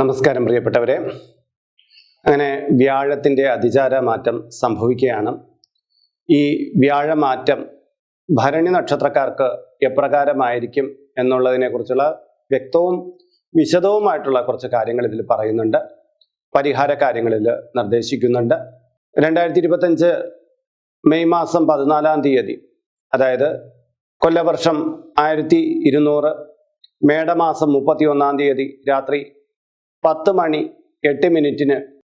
നമസ്കാരം പ്രിയപ്പെട്ടവരെ. അങ്ങനെ വ്യാഴത്തിന്റെ അതിചാര മാറ്റം സംഭവിക്കുകയാണ്. ഈ വ്യാഴമാറ്റം ഭരണി നക്ഷത്രക്കാർക്ക് എപ്രകാരമായിരിക്കും എന്നുള്ളതിനെക്കുറിച്ചുള്ള വ്യക്തവും വിശദവുമായിട്ടുള്ള കുറച്ച് കാര്യങ്ങൾ ഇതിൽ പറയുന്നുണ്ട്. പരിഹാര കാര്യങ്ങളിൽ നിർദ്ദേശിക്കുന്നുണ്ട്. രണ്ടായിരത്തി ഇരുപത്തഞ്ച് മെയ് മാസം പതിനാലാം തീയതി അതായത് കൊല്ലവർഷം ആയിരത്തി ഇരുന്നൂറ് മേടമാസം മുപ്പത്തി ഒന്നാം തീയതി രാത്രി പത്ത് മണി എട്ട് മിനിറ്റിന്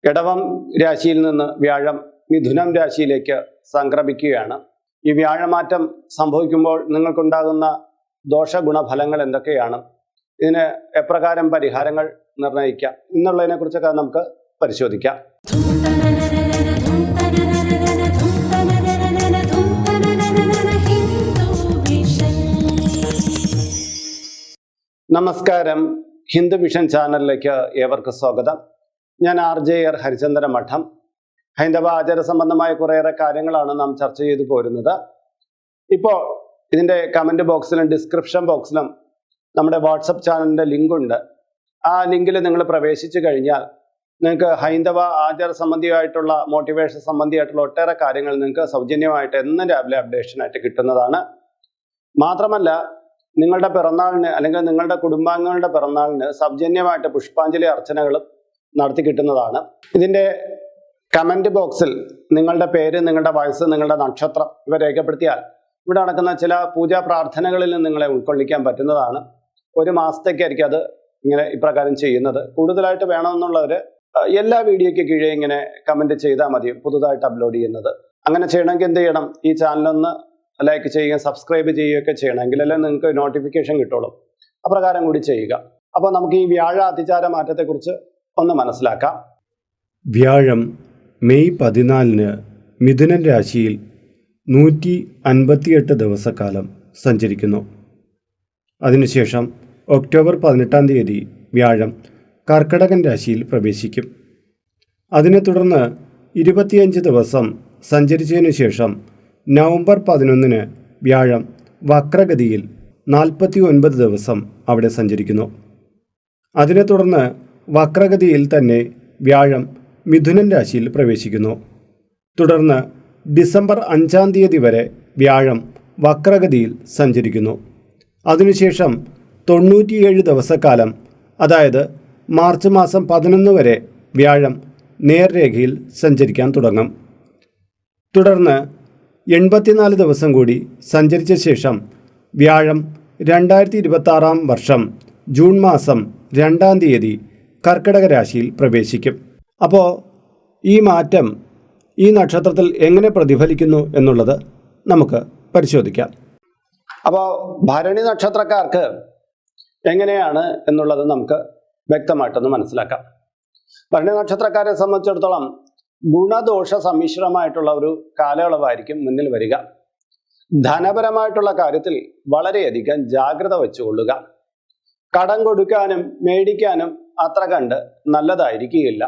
ഇടവം രാശിയിൽ നിന്ന് വ്യാഴം മിഥുനം രാശിയിലേക്ക് സംക്രമിക്കുകയാണ്. ഈ വ്യാഴമാറ്റം സംഭവിക്കുമ്പോൾ നിങ്ങൾക്കുണ്ടാകുന്ന ദോഷഗുണഫലങ്ങൾ എന്തൊക്കെയാണ്? ഇതിന് എപ്രകാരം പരിഹാരങ്ങൾ നിർണയിക്കാം എന്നുള്ളതിനെ കുറിച്ചൊക്കെ നമുക്ക് പരിശോധിക്കാം. നമസ്കാരം. ഹിന്ദു മിഷൻ ചാനലിലേക്ക് ഏവർക്കും സ്വാഗതം. ഞാൻ ആർ ജെ ആർ ഹരിചന്ദ്ര മഠം. ഹൈന്ദവ ആചാര സംബന്ധമായ കുറേയേറെ കാര്യങ്ങളാണ് നാം ചർച്ച ചെയ്തു പോരുന്നത്. ഇപ്പോൾ ഇതിന്റെ കമന്റ് ബോക്സിലും ഡിസ്ക്രിപ്ഷൻ ബോക്സിലും നമ്മുടെ വാട്സപ്പ് ചാനലിന്റെ ലിങ്കുണ്ട്. ആ ലിങ്കിൽ നിങ്ങൾ പ്രവേശിച്ചു കഴിഞ്ഞാൽ നിങ്ങൾക്ക് ഹൈന്ദവ ആചാര സംബന്ധിയായിട്ടുള്ള മോട്ടിവേഷൻ സംബന്ധിയായിട്ടുള്ള ഒട്ടേറെ കാര്യങ്ങൾ നിങ്ങൾക്ക് സൗജന്യമായിട്ട് എന്നും രാവിലെ അപ്ഡേഷനായിട്ട് കിട്ടുന്നതാണ്. മാത്രമല്ല നിങ്ങളുടെ പിറന്നാളിന് അല്ലെങ്കിൽ നിങ്ങളുടെ കുടുംബാംഗങ്ങളുടെ പിറന്നാളിന് സൗജന്യമായിട്ട് പുഷ്പാഞ്ജലി അർച്ചനകൾ നടത്തി കിട്ടുന്നതാണ്. ഇതിന്റെ കമന്റ് ബോക്സിൽ നിങ്ങളുടെ പേര് നിങ്ങളുടെ വയസ്സ് നിങ്ങളുടെ നക്ഷത്രം ഇവ രേഖപ്പെടുത്തിയാൽ ഇവിടെ നടക്കുന്ന ചില പൂജാ പ്രാർത്ഥനകളിൽ നിങ്ങളെ ഉൾക്കൊള്ളിക്കാൻ പറ്റുന്നതാണ്. ഒരു മാസത്തേക്കായിരിക്കും അത് ഇങ്ങനെ ഇപ്രകാരം ചെയ്യുന്നത്. കൂടുതലായിട്ട് വേണമെന്നുള്ളവർ എല്ലാ വീഡിയോയ്ക്ക് കീഴേ ഇങ്ങനെ കമന്റ് ചെയ്താൽ മതി പുതുതായിട്ട് അപ്ലോഡ് ചെയ്യുന്നത്. അങ്ങനെ ചെയ്യണമെങ്കിൽ എന്ത് ചെയ്യണം? ഈ ചാനലൊന്ന് ലൈക്ക് ചെയ്യുകയും സബ്സ്ക്രൈബ് ചെയ്യുകയൊക്കെ ചെയ്യണമെങ്കിൽ എങ്കിലല്ലേ നിങ്ങൾക്ക് നോട്ടിഫിക്കേഷൻ കിട്ടുള്ളൂ. അപ്രകാരം കൂടി ചെയ്യുക. അപ്പോൾ നമുക്ക് ഈ വ്യാഴ അതിചാര മാറ്റത്തെക്കുറിച്ച് ഒന്ന് മനസ്സിലാക്കാം. വ്യാഴം മെയ് പതിനാലിന് മിഥുനൻ രാശിയിൽ നൂറ്റി അൻപത്തിയെട്ട് ദിവസക്കാലം സഞ്ചരിക്കുന്നു. അതിനുശേഷം ഒക്ടോബർ പതിനെട്ടാം തീയതി വ്യാഴം കർക്കടകൻ രാശിയിൽ പ്രവേശിക്കും. അതിനെ തുടർന്ന് ഇരുപത്തിയഞ്ച് ദിവസം സഞ്ചരിച്ചതിനു ശേഷം നവംബർ പതിനൊന്നിന് വ്യാഴം വക്രഗതിയിൽ നാൽപ്പത്തി ഒൻപത് ദിവസം അവിടെ സഞ്ചരിക്കുന്നു. അതിനെ തുടർന്ന് വക്രഗതിയിൽ തന്നെ വ്യാഴം മിഥുനൻ രാശിയിൽ പ്രവേശിക്കുന്നു. തുടർന്ന് ഡിസംബർ അഞ്ചാം തീയതി വരെ വ്യാഴം വക്രഗതിയിൽ സഞ്ചരിക്കുന്നു. അതിനുശേഷം തൊണ്ണൂറ്റിയേഴ് ദിവസക്കാലം അതായത് മാർച്ച് മാസം പതിനൊന്ന് വരെ വ്യാഴം നേർരേഖയിൽ സഞ്ചരിക്കാൻ തുടങ്ങും. തുടർന്ന് എൺപത്തിനാല് ദിവസം കൂടി സഞ്ചരിച്ച ശേഷം വ്യാഴം രണ്ടായിരത്തി ഇരുപത്താറാം വർഷം ജൂൺ മാസം രണ്ടാം തീയതി കർക്കിടക രാശിയിൽ പ്രവേശിക്കും. അപ്പോൾ ഈ മാറ്റം ഈ നക്ഷത്രത്തിൽ എങ്ങനെ പ്രതിഫലിക്കുന്നു എന്നുള്ളത് നമുക്ക് പരിശോധിക്കാം. അപ്പോൾ ഭരണി നക്ഷത്രക്കാർക്ക് എങ്ങനെയാണ് എന്നുള്ളത് നമുക്ക് വ്യക്തമായിട്ടൊന്ന് മനസ്സിലാക്കാം. ഭരണി നക്ഷത്രക്കാരെ സംബന്ധിച്ചിടത്തോളം ഗുണദോഷ സമ്മിശ്രമായിട്ടുള്ള ഒരു കാലയളവായിരിക്കും മുന്നിൽ വരിക. ധനപരമായിട്ടുള്ള കാര്യത്തിൽ വളരെയധികം ജാഗ്രത വെച്ചുകൊള്ളുക. കടം കൊടുക്കാനും മേടിക്കാനും അത്ര കണ്ട് നല്ലതായിരിക്കുകയില്ല.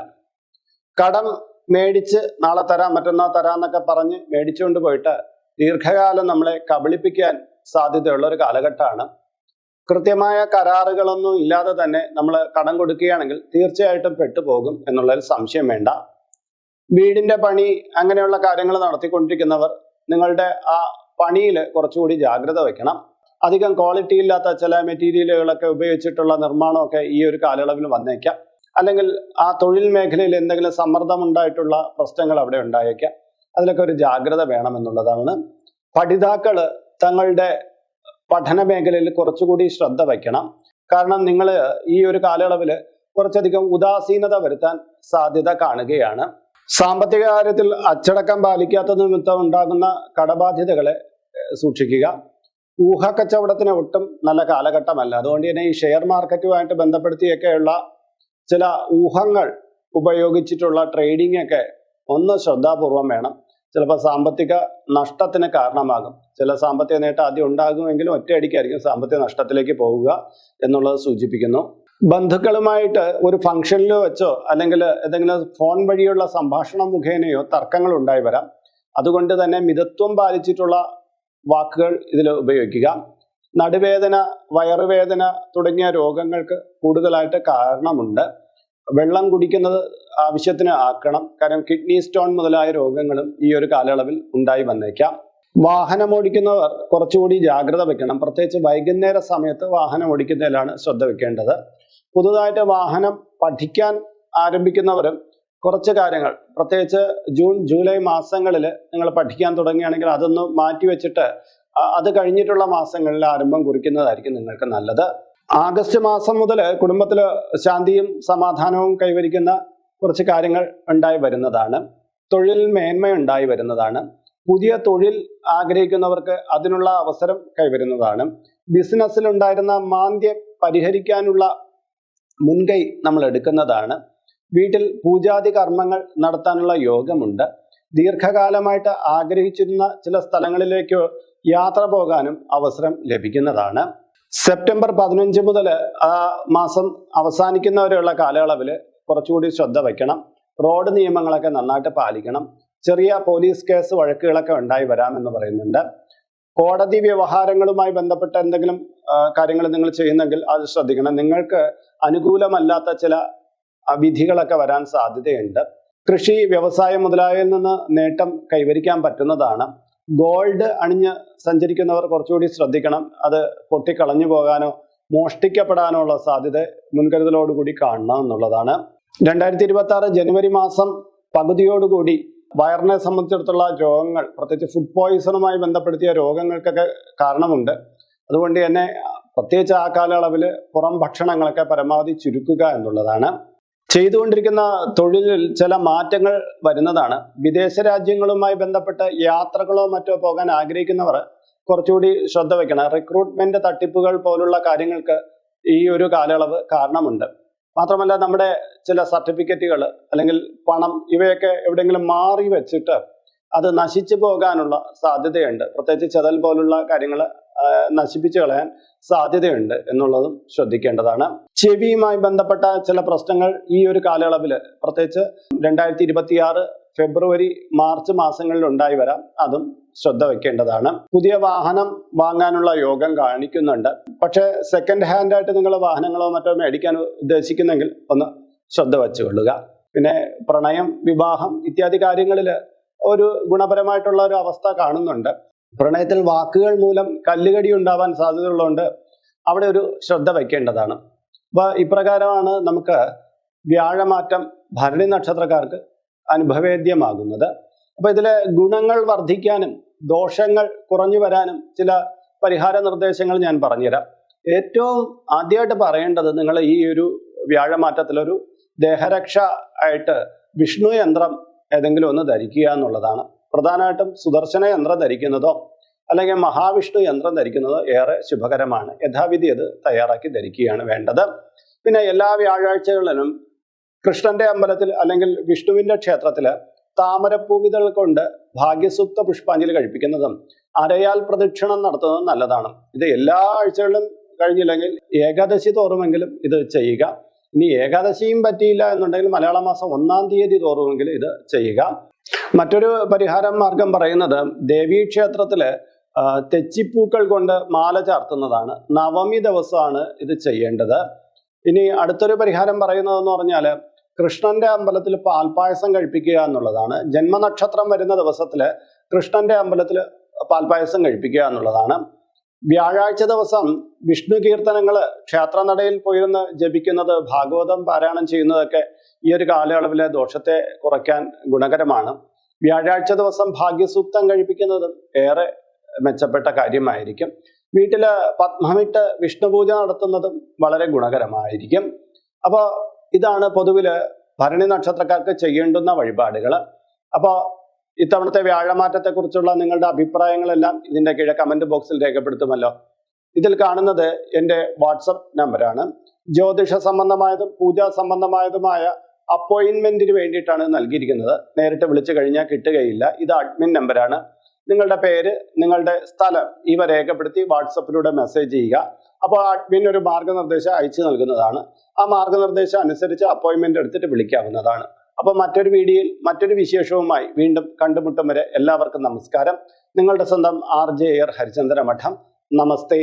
കടം മേടിച്ച് നാളെ തരാം മറ്റന്നാൾ തരാം എന്നൊക്കെ പറഞ്ഞ് മേടിച്ചുകൊണ്ട് പോയിട്ട് ദീർഘകാലം നമ്മളെ കബളിപ്പിക്കാൻ സാധ്യതയുള്ള ഒരു കാലഘട്ടമാണ്. കൃത്യമായ കരാറുകളൊന്നും ഇല്ലാതെ തന്നെ നമ്മൾ കടം കൊടുക്കുകയാണെങ്കിൽ തീർച്ചയായിട്ടും പെട്ടുപോകും എന്നുള്ളതിൽ സംശയം വേണ്ട. വീടിന്റെ പണി അങ്ങനെയുള്ള കാര്യങ്ങൾ നടത്തിക്കൊണ്ടിരിക്കുന്നവർ നിങ്ങളുടെ ആ പണിയിൽ കുറച്ചുകൂടി ജാഗ്രത വയ്ക്കണം അധികം ക്വാളിറ്റി ഇല്ലാത്ത ചില മെറ്റീരിയലുകളൊക്കെ ഉപയോഗിച്ചിട്ടുള്ള നിർമ്മാണമൊക്കെ ഈ ഒരു കാലയളവിൽ വന്നേക്കാം. അല്ലെങ്കിൽ ആ തൊഴിൽ മേഖലയിൽ എന്തെങ്കിലും സമ്മർദ്ദം ഉണ്ടായിട്ടുള്ള പ്രശ്നങ്ങൾ അവിടെ ഉണ്ടായേക്കാം. അതിലൊക്കെ ഒരു ജാഗ്രത വേണമെന്നുള്ളതാണ്. പഠിതാക്കൾ തങ്ങളുടെ പഠന മേഖലയിൽ കുറച്ചുകൂടി ശ്രദ്ധ വയ്ക്കണം. കാരണം നിങ്ങൾ ഈ ഒരു കാലയളവിൽ കുറച്ചധികം ഉദാസീനത വരുത്താൻ സാധ്യത കാണുകയാണ്. സാമ്പത്തിക കാര്യത്തിൽ അച്ചടക്കം പാലിക്കാത്ത നിമിത്തം ഉണ്ടാകുന്ന കടബാധ്യതകളെ സൂക്ഷിക്കുക. ഊഹക്കച്ചവടത്തിന് ഒട്ടും നല്ല കാലഘട്ടമല്ല. അതുകൊണ്ട് തന്നെ ഈ ഷെയർ മാർക്കറ്റുമായിട്ട് ബന്ധപ്പെടുത്തിയൊക്കെയുള്ള ചില ഊഹങ്ങൾ ഉപയോഗിച്ചിട്ടുള്ള ട്രേഡിംഗ് ഒക്കെ ഒന്ന് ശ്രദ്ധാപൂർവം വേണം. ചിലപ്പോൾ സാമ്പത്തിക നഷ്ടത്തിന് കാരണമാകും. ചില സാമ്പത്തിക നേട്ടം ആദ്യം ഉണ്ടാകുമെങ്കിലും ഒറ്റയടിക്കായിരിക്കും സാമ്പത്തിക നഷ്ടത്തിലേക്ക് പോവുക എന്നുള്ളത് സൂചിപ്പിക്കുന്നു. ബന്ധുക്കളുമായിട്ട് ഒരു ഫംഗ്ഷനിലോ വെച്ചോ അല്ലെങ്കിൽ ഏതെങ്കിലും ഫോൺ വഴിയുള്ള സംഭാഷണം മുഖേനയോ തർക്കങ്ങൾ ഉണ്ടായി വരാം. അതുകൊണ്ട് തന്നെ മിതത്വം പാലിച്ചിട്ടുള്ള വാക്കുകൾ ഇതിൽ ഉപയോഗിക്കുക. നടുവേദന വയറുവേദന തുടങ്ങിയ രോഗങ്ങൾക്ക് കൂടുതലായിട്ട് കാരണമുണ്ട്. വെള്ളം കുടിക്കുന്നത് ആവശ്യത്തിന് ആക്കണം. കാരണം കിഡ്നി സ്റ്റോൺ മുതലായ രോഗങ്ങളും ഈ ഒരു കാലയളവിൽ ഉണ്ടായി വന്നേക്കാം. വാഹനം ഓടിക്കുന്നവർ കുറച്ചുകൂടി ജാഗ്രത വെക്കണം. പ്രത്യേകിച്ച് വൈകുന്നേര സമയത്ത് വാഹനം ഓടിക്കുന്നതിലാണ് ശ്രദ്ധ വെക്കേണ്ടത്. പുതുതായിട്ട് വാഹനം പഠിക്കാൻ ആരംഭിക്കുന്നവരും കുറച്ച് കാര്യങ്ങൾ. പ്രത്യേകിച്ച് ജൂൺ ജൂലൈ മാസങ്ങളിൽ നിങ്ങൾ പഠിക്കാൻ തുടങ്ങുകയാണെങ്കിൽ അതൊന്ന് മാറ്റിവെച്ചിട്ട് അത് കഴിഞ്ഞിട്ടുള്ള മാസങ്ങളിൽ ആരംഭം കുറിക്കുന്നതായിരിക്കും നിങ്ങൾക്ക് നല്ലത്. ആഗസ്റ്റ് മാസം മുതൽ കുടുംബത്തിൽ ശാന്തിയും സമാധാനവും കൈവരിക്കുന്ന കുറച്ച് കാര്യങ്ങൾ ഉണ്ടായി വരുന്നതാണ്. തൊഴിൽ മേന്മ ഉണ്ടായി വരുന്നതാണ്. പുതിയ തൊഴിൽ ആഗ്രഹിക്കുന്നവർക്ക് അതിനുള്ള അവസരം കൈവരുന്നതാണ്. ബിസിനസ്സിൽ ഉണ്ടായിരുന്ന മാന്ദ്യം പരിഹരിക്കാനുള്ള മുൻകൈ നമ്മൾ എടുക്കുന്നതാണ് വീട്ടിൽ പൂജാതി കർമ്മങ്ങൾ നടത്താനുള്ള യോഗമുണ്ട്. ദീർഘകാലമായിട്ട് ആഗ്രഹിച്ചിരുന്ന ചില സ്ഥലങ്ങളിലേക്ക് യാത്ര പോകാനും അവസരം ലഭിക്കുന്നതാണ്. സെപ്റ്റംബർ പതിനഞ്ച് മുതൽ മാസം അവസാനിക്കുന്നവരെയുള്ള കാലയളവിൽ കുറച്ചുകൂടി ശ്രദ്ധ വയ്ക്കണം. റോഡ് നിയമങ്ങളൊക്കെ നന്നായിട്ട് പാലിക്കണം. ചെറിയ പോലീസ് കേസ് വഴക്കുകളൊക്കെ ഉണ്ടായി വരാമെന്ന് പറയുന്നുണ്ട്. കോടതി വ്യവഹാരങ്ങളുമായി ബന്ധപ്പെട്ട എന്തെങ്കിലും കാര്യങ്ങൾ നിങ്ങൾ ചെയ്യുന്നെങ്കിൽ അത് ശ്രദ്ധിക്കണം. നിങ്ങൾക്ക് അനുകൂലമല്ലാത്ത ചില വിധികളൊക്കെ വരാൻ സാധ്യതയുണ്ട്. കൃഷി വ്യവസായം മുതലായതിൽ നിന്ന് നേട്ടം കൈവരിക്കാൻ പറ്റുന്നതാണ്. ഗോൾഡ് അണിഞ്ഞ് സഞ്ചരിക്കുന്നവർ കുറച്ചുകൂടി ശ്രദ്ധിക്കണം. അത് പൊട്ടിക്കളഞ്ഞു പോകാനോ മോഷ്ടിക്കപ്പെടാനോ ഉള്ള സാധ്യത മുൻകരുതലോടുകൂടി കാണണം എന്നുള്ളതാണ്. രണ്ടായിരത്തി ഇരുപത്തി ആറ് ജനുവരി മാസം പകുതിയോടുകൂടി വയറിനെ സംബന്ധിച്ചിടത്തോളം രോഗങ്ങൾ പ്രത്യേകിച്ച് ഫുഡ് പോയിസണുമായി ബന്ധപ്പെടുത്തിയ രോഗങ്ങൾക്കൊക്കെ കാരണമുണ്ട്. അതുകൊണ്ട് തന്നെ പ്രത്യേകിച്ച് ആ കാലയളവിൽ പുറം ഭക്ഷണങ്ങളൊക്കെ പരമാവധി ചുരുക്കുക എന്നുള്ളതാണ്. ചെയ്തുകൊണ്ടിരിക്കുന്ന തൊഴിലിൽ ചില മാറ്റങ്ങൾ വരുന്നതാണ്. വിദേശ രാജ്യങ്ങളുമായി ബന്ധപ്പെട്ട് യാത്രകളോ മറ്റോ പോകാൻ ആഗ്രഹിക്കുന്നവർ കുറച്ചുകൂടി ശ്രദ്ധ വയ്ക്കണം. റിക്രൂട്ട്മെന്റ് തട്ടിപ്പുകൾ പോലുള്ള കാര്യങ്ങൾക്ക് ഈ ഒരു കാലയളവ് കാരണമുണ്ട്. മാത്രമല്ല നമ്മുടെ ചില സർട്ടിഫിക്കറ്റുകൾ അല്ലെങ്കിൽ പണം ഇവയൊക്കെ എവിടെയെങ്കിലും മാറി വെച്ചിട്ട് അത് നശിച്ചു പോകാനുള്ള സാധ്യതയുണ്ട്. പ്രത്യേകിച്ച് ചെതൽ പോലുള്ള കാര്യങ്ങൾ നശിപ്പിച്ചു കളയാൻ സാധ്യതയുണ്ട് എന്നുള്ളതും ശ്രദ്ധിക്കേണ്ടതാണ്. ചെവിയുമായി ബന്ധപ്പെട്ട ചില പ്രശ്നങ്ങൾ ഈ ഒരു കാലയളവിൽ പ്രത്യേകിച്ച് രണ്ടായിരത്തി ഫെബ്രുവരി മാർച്ച് മാസങ്ങളിൽ ഉണ്ടായി വരാം. അതും ശ്രദ്ധ വെക്കേണ്ടതാണ്. പുതിയ വാഹനം വാങ്ങാനുള്ള യോഗം കാണിക്കുന്നുണ്ട്. പക്ഷേ സെക്കൻഡ് ഹാൻഡ് ആയിട്ട് നിങ്ങൾ വാഹനങ്ങളോ മറ്റോ മേടിക്കാൻ ഉദ്ദേശിക്കുന്നെങ്കിൽ ഒന്ന് ശ്രദ്ധ വച്ചുകൊള്ളുക. പിന്നെ പ്രണയം വിവാഹം ഇത്യാദി കാര്യങ്ങളിൽ ഒരു ഗുണപരമായിട്ടുള്ള ഒരു അവസ്ഥ കാണുന്നുണ്ട്. പ്രണയത്തിൽ വാക്കുകൾ മൂലം കല്ലുകടി ഉണ്ടാവാൻ സാധ്യതയുള്ളതുകൊണ്ട് അവിടെ ഒരു ശ്രദ്ധ വയ്ക്കേണ്ടതാണ് അപ്പൊ ഇപ്രകാരമാണ് നമുക്ക് വ്യാഴമാറ്റം ഭരണി നക്ഷത്രക്കാർക്ക് അനുഭവേദ്യമാകുന്നത്. അപ്പൊ ഇതിലെ ഗുണങ്ങൾ വർദ്ധിക്കാനും ദോഷങ്ങൾ കുറഞ്ഞു വരാനും ചില പരിഹാര നിർദ്ദേശങ്ങൾ ഞാൻ പറഞ്ഞുതരാം. ഏറ്റവും ആദ്യമായിട്ട് പറയേണ്ടത് നിങ്ങൾ ഈ ഒരു വ്യാഴമാറ്റത്തിലൊരു ദേഹരക്ഷ ആയിട്ട് വിഷ്ണു യന്ത്രം ഏതെങ്കിലും ഒന്ന് ധരിക്കുക എന്നുള്ളതാണ്. പ്രധാനമായിട്ടും സുദർശന യന്ത്രം ധരിക്കുന്നതോ അല്ലെങ്കിൽ മഹാവിഷ്ണു യന്ത്രം ധരിക്കുന്നതോ ഏറെ ശുഭകരമാണ്. യഥാവിധി അത് തയ്യാറാക്കി ധരിക്കുകയാണ് വേണ്ടത്. പിന്നെ എല്ലാ വ്യാഴാഴ്ചകളിലും കൃഷ്ണന്റെ അമ്പലത്തിൽ അല്ലെങ്കിൽ വിഷ്ണുവിന്റെ ക്ഷേത്രത്തിൽ താമരപ്പൂവിതൾ കൊണ്ട് ഭാഗ്യസൂക്ത പുഷ്പാഞ്ജലി കഴിപ്പിക്കുന്നതും അരയാൽ പ്രദക്ഷിണം നടത്തുന്നതും നല്ലതാണ്. ഇത് എല്ലാ ആഴ്ചകളിലും കഴിഞ്ഞില്ലെങ്കിൽ ഏകാദശി തോറുമെങ്കിലും ഇത് ചെയ്യുക. ഇനി ഏകാദശിയും പറ്റിയില്ല എന്നുണ്ടെങ്കിൽ മലയാള മാസം ഒന്നാം തീയതി തോറുമെങ്കിലും ഇത് ചെയ്യുക. മറ്റൊരു പരിഹാര മാർഗം പറയുന്നത് ദേവീക്ഷേത്രത്തിൽ തെച്ചിപ്പൂക്കൾ കൊണ്ട് മാല ചാർത്തുന്നതാണ്. നവമി ദിവസമാണ് ഇത് ചെയ്യേണ്ടത്. ഇനി അടുത്തൊരു പരിഹാരം പറയുന്നതെന്ന് പറഞ്ഞാൽ കൃഷ്ണന്റെ അമ്പലത്തിൽ പാൽപ്പായസം കഴിപ്പിക്കുക എന്നുള്ളതാണ്. ജന്മനക്ഷത്രം വരുന്ന ദിവസത്തിൽ കൃഷ്ണന്റെ അമ്പലത്തിൽ പാൽപ്പായസം കഴിപ്പിക്കുക എന്നുള്ളതാണ്. വ്യാഴാഴ്ച ദിവസം വിഷ്ണു കീർത്തനങ്ങൾ ക്ഷേത്രനടയിൽ പോയിരുന്ന് ജപിക്കുന്നത് ഭാഗവതം പാരായണം ചെയ്യുന്നതൊക്കെ ഈ ഒരു കാലയളവിലെ ദോഷത്തെ കുറയ്ക്കാൻ ഗുണകരമാണ്. വ്യാഴാഴ്ച ദിവസം ഭാഗ്യസൂക്തം കഴിപ്പിക്കുന്നതും ഏറെ മെച്ചപ്പെട്ട കാര്യമായിരിക്കും. വീട്ടിൽ പത്മമിട്ട് വിഷ്ണുപൂജ നടത്തുന്നതും വളരെ ഗുണകരമായിരിക്കും. അപ്പോൾ ഇതാണ് പൊതുവിൽ ഭരണി നക്ഷത്രക്കാർക്ക് ചെയ്യേണ്ടുന്ന വഴിപാടുകൾ അപ്പോൾ ഇത്തവണത്തെ വ്യാഴമാറ്റത്തെക്കുറിച്ചുള്ള നിങ്ങളുടെ അഭിപ്രായങ്ങളെല്ലാം ഇതിന്റെ കീഴെ കമന്റ് ബോക്സിൽ രേഖപ്പെടുത്തുമല്ലോ. ഇതിൽ കാണുന്നത് എന്റെ വാട്സപ്പ് നമ്പറാണ് ജ്യോതിഷ സംബന്ധമായതും പൂജാ സംബന്ധമായതുമായ അപ്പോയിന്റ്മെന്റിന് വേണ്ടിയിട്ടാണ് നൽകിയിരിക്കുന്നത്. നേരിട്ട് വിളിച്ചു കഴിഞ്ഞാൽ കിട്ടുകയില്ല. ഇത് അഡ്മിൻ നമ്പറാണ് നിങ്ങളുടെ പേര് നിങ്ങളുടെ സ്ഥലം ഇവ രേഖപ്പെടുത്തി വാട്സപ്പിലൂടെ മെസ്സേജ് ചെയ്യുക. അപ്പോൾ അഡ്മിൻ ഒരു മാർഗനിർദ്ദേശം അയച്ചു നൽകുന്നതാണ്. ആ മാർഗനിർദ്ദേശം അനുസരിച്ച് അപ്പോയിന്റ്മെന്റ് എടുത്തിട്ട് വിളിക്കാവുന്നതാണ്. അപ്പോൾ മറ്റൊരു വീഡിയോയിൽ മറ്റൊരു വിശേഷവുമായി വീണ്ടും കണ്ടുമുട്ടും വരെ എല്ലാവർക്കും നമസ്കാരം. നിങ്ങളുടെ സ്വന്തം ആർ ജെ എയർ ഹരിചന്ദ്ര മഠം നമസ്തേ.